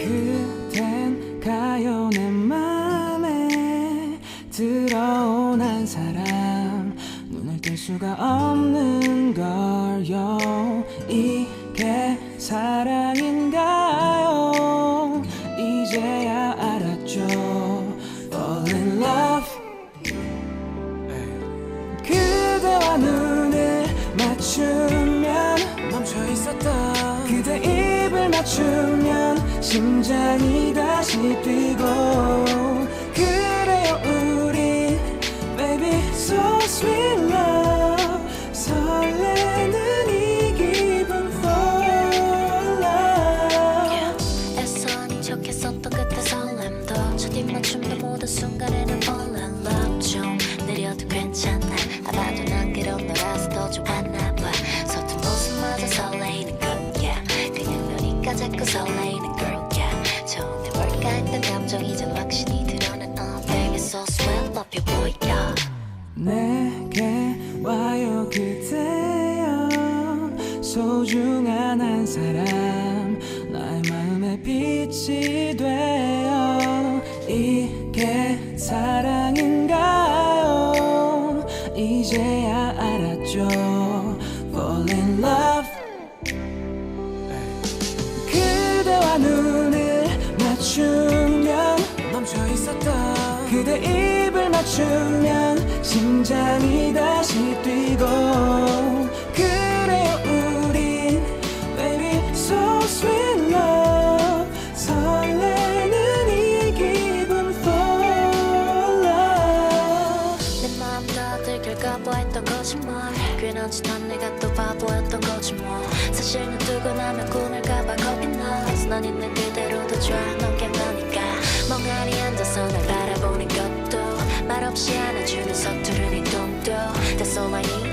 그댄 가요 내 맘에 들어온 한 사람. 눈을 뗄 수가 없는 걸요. 이게 사랑인가요? 이제야 알았죠. Fall in love. 그대와 눈을 맞추면 멈춰 있었던 그대 입을 맞추면 심장이 다시 뛰고. 그래요 우리. Baby so sweet love. 설레는 이 기분 fall love. 애써 아닌 척했었던 그때 설렘도 첫 입맞춤도 모든 순간에 감정이 전 확신이 드러난 oh baby so sweet love you boy yeah. 내게 와요 그대여. 소중한 한 사람 나의 마음의 빛이 되어. 이게 사랑인가요? 이제야 알았죠. Fall in love. 그대와 맞추면 멈춰 있었던 그대 입을 맞추면 심장이 다시 뛰고. 그래요 우린 baby so sweet love. 설레는 이 기분 fall love. 내 마음 다 들킬까봐 했던 거짓말. 괜한지 난 내가 또 바보였던 거지 뭐. 사실 눈 뜨고 나면 꿈을 까봐 겁이 나 난 있는 그대로 더 좋아 넌깨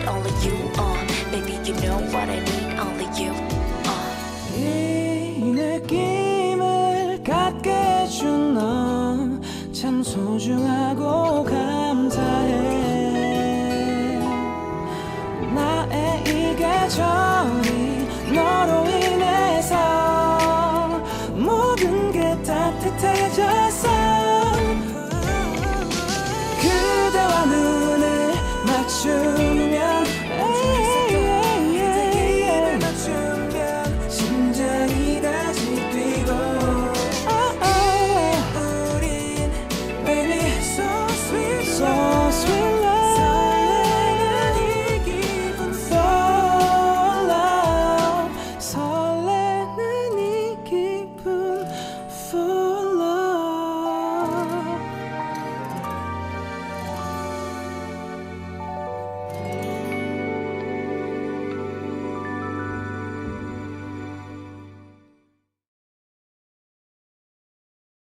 only you, uh Baby you know what I need, only you, uh 이 느낌을 갖게 해준 너참 소중하고 감사해. 나의 이 계절이 너로 인해서 모든 게 따뜻해졌어. 그대와 눈을 맞추